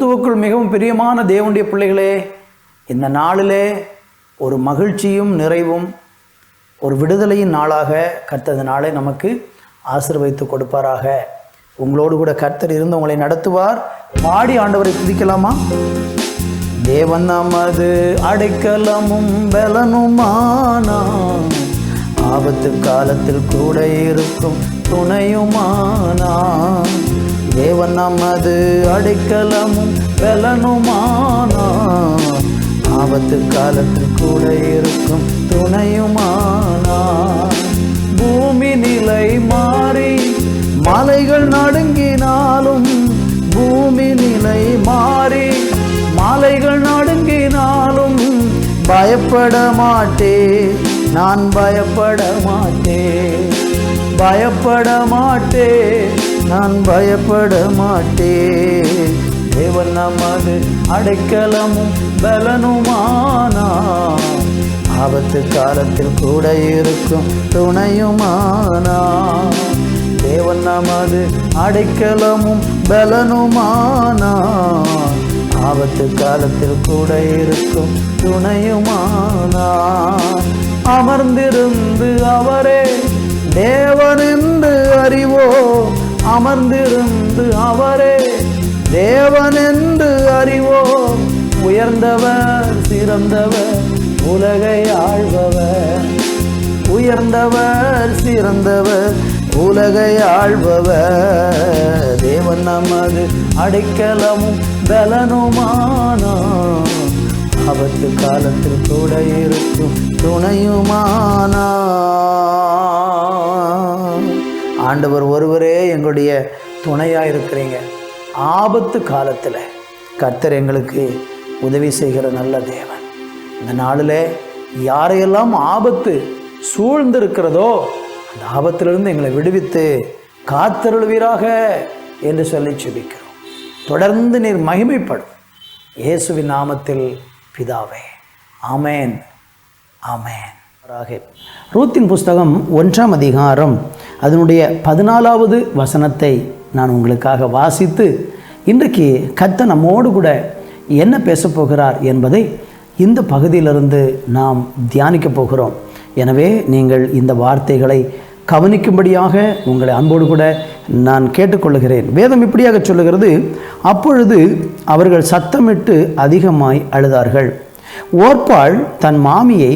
கிறிஸ்துவுக்குள் மிகவும் பிரியமான தேவனுடைய பிள்ளைகளே இந்த நாளிலே ஒரு மகிழ்ச்சியும் நிறைவும் ஒரு விடுதலையின் நாளாக கர்த்தது நாளை நமக்கு ஆசிர்வதித்து கொடுப்பாராக. உங்களோடு கூட கர்த்தர் இருந்து உங்களை நடத்துவார். பாடி ஆண்டவரை துதிக்கலாமா? தேவன் நமது அடைக்கலமும் பலனுமானா. ஆபத்து காலத்தில் கூட இருக்கும் துணையுமானா. தேவன் நமது அடைக்கலமும் பலனுமானா. ஆபத்து காலத்தில் கூட இருக்கும் துணையுமானா. பூமி நிலை மாறி மலைகள் நடுங்கினாலும் பூமி நிலை மாறி மலைகள் நடுங்கினாலும் பயப்பட மாட்டே. நான் பயப்பட மாட்டே. பயப்பட மாட்டே. நான் பயப்பட மாட்டேன். தேவன் நமது அடைக்கலமும் பலனுமானா. ஆபத்து காலத்தில் கூட இருக்கும் துணையுமானா. தேவன் நமது அடைக்கலமும் பலனுமானா. ஆபத்து காலத்தில் கூட இருக்கும் துணையுமானா. அமர்ந்திருந்து அவரே தேவன் என்று அறிவோ அமர்ந்திருந்து அவரே தேவன் என்று அறிவோம் உயர்ந்தவர் சிறந்தவர் உலகை ஆழ்பவர் உயர்ந்தவர் சிறந்தவர் உலகை ஆழ்பவர் தேவன் நமது அடைக்கலமும் பலனுமானா ஆபத்து காலத்தில் கூட இருக்கும் துணையுமானா ஆண்டவர் ஒருவரே எங்களுடைய துணையாக இருக்கிறீங்க ஆபத்து காலத்தில் கர்த்தர் எங்களுக்கு உதவி செய்கிற நல்ல தேவன். இந்த நாளில் யாரையெல்லாம் ஆபத்து சூழ்ந்திருக்கிறதோ அந்த ஆபத்திலிருந்து எங்களை விடுவித்து காத்தருள்வீராக என்று சொல்லி செபிக்கிறோம் தொடர்ந்து நீர் மகிமைப்படும் இயேசுவின் நாமத்தில் பிதாவே. ஆமேன். ஆமேன். ரூத்தின் புஸ்தகம் ஒன்றாம் அதிகாரம் அதனுடைய பதினாலாவது வசனத்தை நான் உங்களுக்காக வாசித்து இன்றைக்கு கத்த நம்மோடு கூட என்ன பேசப் போகிறார் என்பதை இந்த பகுதியிலிருந்து நாம் தியானிக்க போகிறோம். எனவே நீங்கள் இந்த வார்த்தைகளை கவனிக்கும்படியாக உங்களை அன்போடு கூட நான் கேட்டுக்கொள்கிறேன். வேதம் இப்படியாக சொல்லுகிறது அப்பொழுது அவர்கள் சத்தமிட்டு அதிகமாய் அழுதார்கள். ஓர்பாள் தன் மாமியை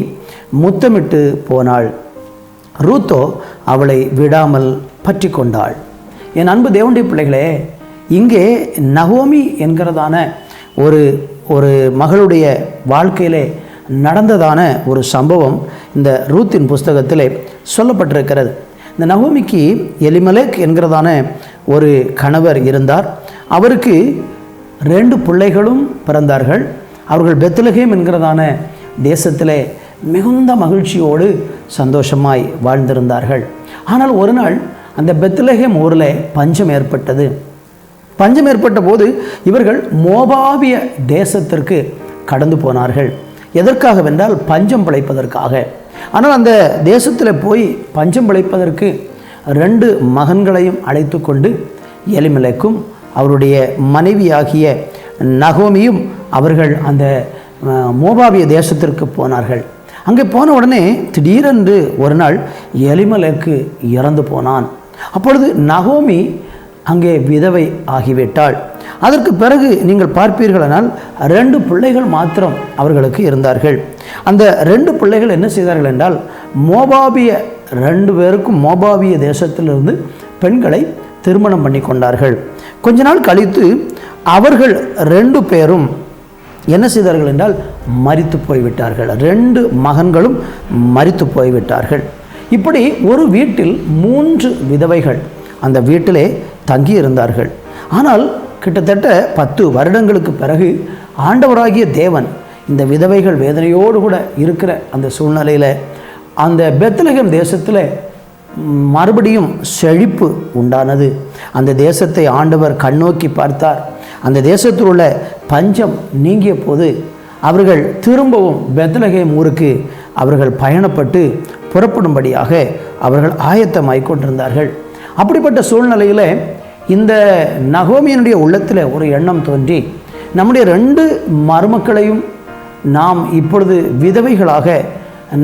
முத்தமிட்டு போனாள். ரூத்தோ அவளை விடாமல் பற்றி கொண்டாள் என் அன்பு தேவனுடைய பிள்ளைகளே இங்கே நகோமி என்கிறதான ஒரு ஒரு மகளுடைய வாழ்க்கையிலே நடந்ததான ஒரு சம்பவம் இந்த ரூத்தின் புஸ்தகத்தில் சொல்லப்பட்டிருக்கிறது. இந்த நகோமிக்கு எலிமலேக் என்கிறதான ஒரு கணவர் இருந்தார். அவருக்கு ரெண்டு பிள்ளைகளும் பிறந்தார்கள். அவர்கள் பெத்லகேம் என்கிறதான தேசத்திலே மிகுந்த மகிழ்ச்சியோடு சந்தோஷமாய் வாழ்ந்திருந்தார்கள். ஆனால் ஒரு நாள் அந்த பெத்லகேம் ஊரில் பஞ்சம் ஏற்பட்டது. பஞ்சம் ஏற்பட்ட போது இவர்கள் மோபாவிய தேசத்திற்கு கடந்து போனார்கள். எதற்காகவென்றால் பஞ்சம் பிழைப்பதற்காக. ஆனால் அந்த தேசத்தில் போய் பஞ்சம் பிழைப்பதற்கு ரெண்டு மகன்களையும் அழைத்து கொண்டு எலிமலைக்கும் அவருடைய மனைவியாகிய நகோமியும் அவர்கள் அந்த மோபாவிய தேசத்திற்கு போனார்கள். அங்கே போன உடனே திடீரென்று ஒரு நாள் எலிமலைக்கு இறந்து போனான். அப்பொழுது நகோமி அங்கே விதவை ஆகிவிட்டாள். அதற்கு பிறகு நீங்கள் பார்ப்பீர்களானால் ரெண்டு பிள்ளைகள் மாத்திரம் அவர்களுக்கு இருந்தார்கள். அந்த ரெண்டு பிள்ளைகள் என்ன செய்தார்கள் என்றால் மோபாபிய ரெண்டு பேருக்கும் மோபாபிய தேசத்திலிருந்து பெண்களை திருமணம் பண்ணி கொண்டார்கள் கொஞ்ச நாள் கழித்து அவர்கள் ரெண்டு பேரும் என்ன செய்தார்கள் என்றால் மறித்து போய்விட்டார்கள். ரெண்டு மகன்களும் மறித்து போய்விட்டார்கள். இப்படி ஒரு வீட்டில் மூன்று விதவைகள் அந்த வீட்டிலே தங்கி இருந்தார்கள் ஆனால் கிட்டத்தட்ட பத்து வருடங்களுக்கு பிறகு ஆண்டவராகிய தேவன் இந்த விதவைகள் வேதனையோடு கூட இருக்கிற அந்த சூழ்நிலையில் அந்த பெத்தலகம் தேசத்தில் மறுபடியும் செழிப்பு உண்டானது. அந்த தேசத்தை ஆண்டவர் கண்ணோக்கி பார்த்தார். அந்த தேசத்தில் உள்ள பஞ்சம் நீங்கிய போது அவர்கள் திரும்பவும் பெத்லகேம் ஊருக்கு அவர்கள் பயணப்பட்டு புறப்படும்படியாக அவர்கள் ஆயத்தமாய் கொண்டிருந்தார்கள். அப்படிப்பட்ட சூழ்நிலையில் இந்த நகோமியனுடைய உள்ளத்தில் ஒரு எண்ணம் தோன்றி நம்முடைய ரெண்டு மருமக்களையும் நாம் இப்பொழுது விதவைகளாக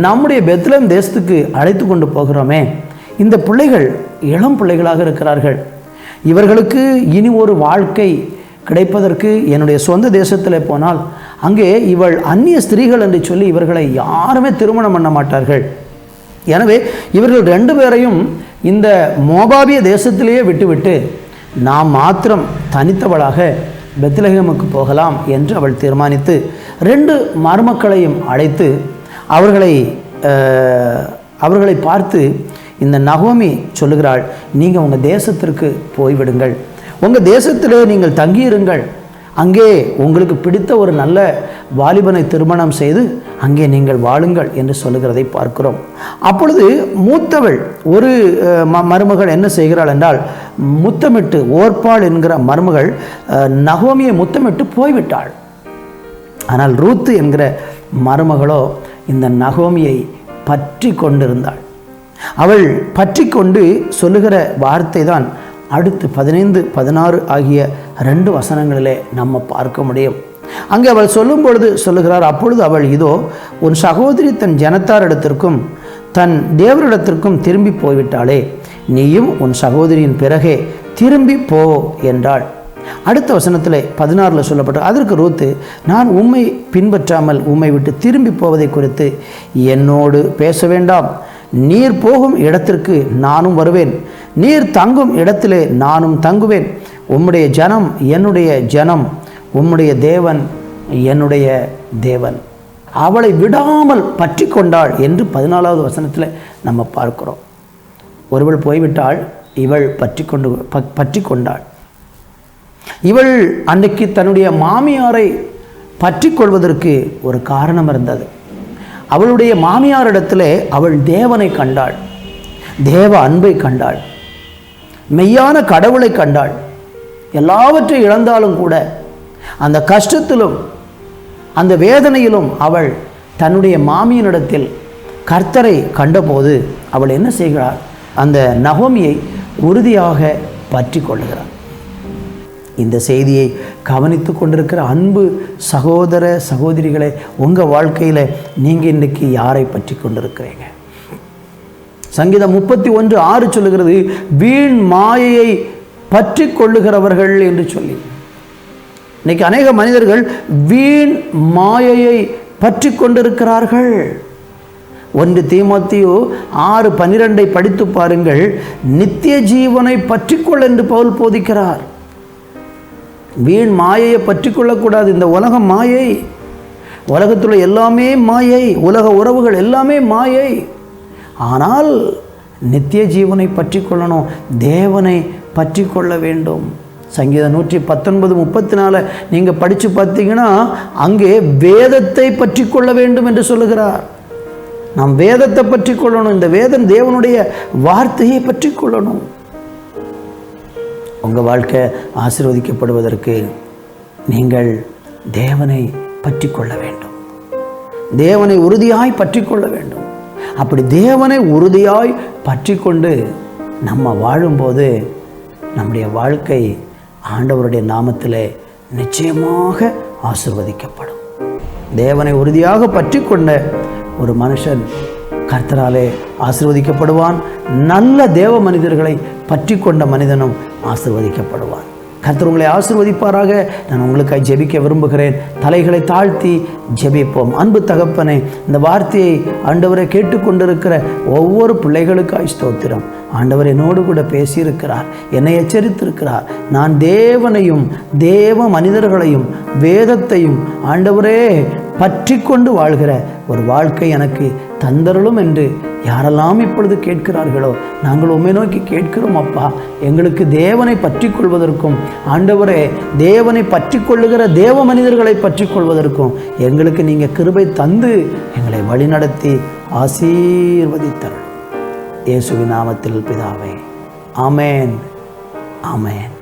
நம்முடைய பெத்லம் தேசத்துக்கு அழைத்து கொண்டு போகிறோமே. இந்த பிள்ளைகள் இளம் பிள்ளைகளாக இருக்கிறார்கள். இவர்களுக்கு இனி ஒரு வாழ்க்கை கிடைப்பதற்கு என்னுடைய சொந்த தேசத்தில் போனால் அங்கே இவள் அந்நிய ஸ்திரீகள் என்று சொல்லி இவர்களை யாருமே திருமணம் பண்ண மாட்டார்கள். எனவே இவர்கள் ரெண்டு பேரையும் இந்த மோபாபிய தேசத்திலேயே விட்டுவிட்டு நாம் மாத்திரம் தனித்தவளாக பெத்லஹேமுக்கு போகலாம் என்று அவள் தீர்மானித்து ரெண்டு மருமக்களையும் அழைத்து அவர்களை அவர்களை பார்த்து இந்த நகோமி சொல்லுகிறாள் நீங்கள் உங்கள் தேசத்திற்கு போய்விடுங்கள். உங்கள் தேசத்திலே நீங்கள் தங்கியிருங்கள். அங்கே உங்களுக்கு பிடித்த ஒரு நல்ல வாலிபனை திருமணம் செய்து அங்கே நீங்கள் வாழுங்கள் என்று சொல்லுகிறதை பார்க்கிறோம். அப்பொழுது மூத்தவள் ஒரு மருமகள் என்ன செய்கிறாள் என்றால் முத்தமிட்டு ஓர்பாள் என்கிற மருமகள் அஹ், நகோமியை முத்தமிட்டு போய்விட்டாள். ஆனால் ரூத்து என்கிற மருமகளோ இந்த நகோமியை பற்றி கொண்டிருந்தாள். அவள் பற்றி கொண்டு சொல்லுகிற வார்த்தை தான் அடுத்து பதினைந்து பதினாறு ஆகிய ரெண்டு வசனங்களிலே நம்ம பார்க்க முடியும். அங்கே அவள் சொல்லும் பொழுது சொல்லுகிறார் அப்பொழுது அவள் இதோ உன் சகோதரி தன் ஜனத்தாரிடத்திற்கும் தன் தேவரிடத்திற்கும் திரும்பி போய்விட்டாளே. நீயும் உன் சகோதரியின் பிறகே திரும்பி போ என்றாள். அடுத்த வசனத்தில் பதினாறில் சொல்லப்பட்ட அதற்கு ரூத்து நான் உம்மை பின்பற்றாமல் உம்மை விட்டு திரும்பி போவதை குறித்து என்னோடு பேச வேண்டாம். நீர் போகும் இடத்திற்கு நானும் வருவேன். நீர் தங்கும் இடத்திலே நானும் தங்குவேன். உம்முடைய ஜனம் என்னுடைய ஜனம் உம்முடைய தேவன் என்னுடைய தேவன். அவளை விடாமல் பற்றி கொண்டாள் என்று பதினாலாவது வசனத்தில் நம்ம பார்க்கிறோம். ஒருவள் போய்விட்டாள் இவள் பற்றி கொண்டு பற்றி கொண்டாள். இவள் அன்றைக்கு தன்னுடைய மாமியாரை பற்றி கொள்வதற்கு ஒரு காரணம் இருந்தது. அவளுடைய மாமியாரிடத்திலே அவள் தேவனை கண்டாள். தேவ அன்பை கண்டாள். மெய்யான கடவுளை கண்டாள். எல்லாவற்றையும் இழந்தாலும் கூட அந்த கஷ்டத்திலும் அந்த வேதனையிலும் அவள் தன்னுடைய மாமியனிடத்தில் கர்த்தரை கண்டபோது அவள் என்ன செய்கிறாள்? அந்த நகோமியை உறுதியாக பற்றி கொள்கிறாள் இந்த செய்தியை கவனித்து கொண்டிருக்கிற அன்பு சகோதர சகோதரிகளை உங்கள் வாழ்க்கையில் நீங்கள் இன்றைக்கி யாரை பற்றி கொண்டிருக்கிறீங்க? சங்கீதம் முப்பத்தி ஒன்று ஆறு சொல்லுகிறது வீண் மாயையை பற்றி கொள்ளுகிறவர்கள் என்று சொல்லி. இன்னைக்கு அநேக மனிதர்கள் வீண் மாயையை பற்றி கொண்டிருக்கிறார்கள். ஒன்று தீமத்தியோ ஆறு பன்னிரெண்டை படித்து பாருங்கள் நித்திய ஜீவனை பற்றிக்கொள் என்று பவுல் போதிக்கிறார். வீண் மாயையை பற்றி கொள்ளக்கூடாது. இந்த உலகம் மாயை. உலகத்தில் எல்லாமே மாயை. உலக உறவுகள் எல்லாமே மாயை. ஆனால் நித்திய ஜீவனை பற்றி கொள்ளணும். தேவனை பற்றி கொள்ள வேண்டும். சங்கீதம் நூற்றி பத்தொன்பது முப்பத்தி நாலு நீங்கள் படித்து பார்த்தீங்கன்னா அங்கே வேதத்தை பற்றி கொள்ள வேண்டும் என்று சொல்லுகிறார். நாம் வேதத்தை பற்றி கொள்ளணும். இந்த வேதம் தேவனுடைய வார்த்தையை பற்றி கொள்ளணும். உங்கள் வாழ்க்கை ஆசிர்வதிக்கப்படுவதற்கு நீங்கள் தேவனை பற்றி கொள்ள வேண்டும். தேவனை உறுதியாய் பற்றி கொள்ள வேண்டும். அப்படி தேவனை உறுதியாய் பற்றி கொண்டு நம்ம வாழும்போது நம்முடைய வாழ்க்கை ஆண்டவருடைய நாமத்திலே நிச்சயமாக ஆசிர்வதிக்கப்படும். தேவனை உறுதியாக பற்றி கொண்ட ஒரு மனுஷன் கர்த்தராலே ஆசிர்வதிக்கப்படுவான். நல்ல தேவ மனிதர்களை பற்றி கொண்ட மனிதனும் ஆசிர்வதிக்கப்படுவான் கர்த்தர் உங்களை ஆசிர்வதிப்பாராக. நான் உங்களுக்காக ஜெபிக்க விரும்புகிறேன். தலைகளை தாழ்த்தி ஜெபிப்போம். அன்பு தகப்பனே இந்த வார்த்தையை ஆண்டவரை கேட்டுக்கொண்டிருக்கிற ஒவ்வொரு பிள்ளைகளுக்காய் ஸ்தோத்திரம். ஆண்டவர் என்னோடு கூட பேசியிருக்கிறார். என்னை எச்சரித்திருக்கிறார். நான் தேவனையும் தேவ மனிதர்களையும் வேதத்தையும் ஆண்டவரே பற்றி கொண்டு வாழ்கிற ஒரு வாழ்க்கை எனக்கு தந்தருளும் என்று யாரெல்லாம் இப்பொழுது கேட்கிறார்களோ நாங்கள் உண்மை நோக்கி கேட்கிறோம் அப்பா. எங்களுக்கு தேவனை பற்றி கொள்வதற்கும் ஆண்டவரே தேவனை பற்றி கொள்ளுகிற தேவ மனிதர்களை பற்றி கொள்வதற்கும் எங்களுக்கு நீங்கள் கிருபை தந்து எங்களை வழிநடத்தி ஆசீர்வதித்தருளும் இயேசுவின் நாமத்தில் பிதாவே. ஆமேன். ஆமென்.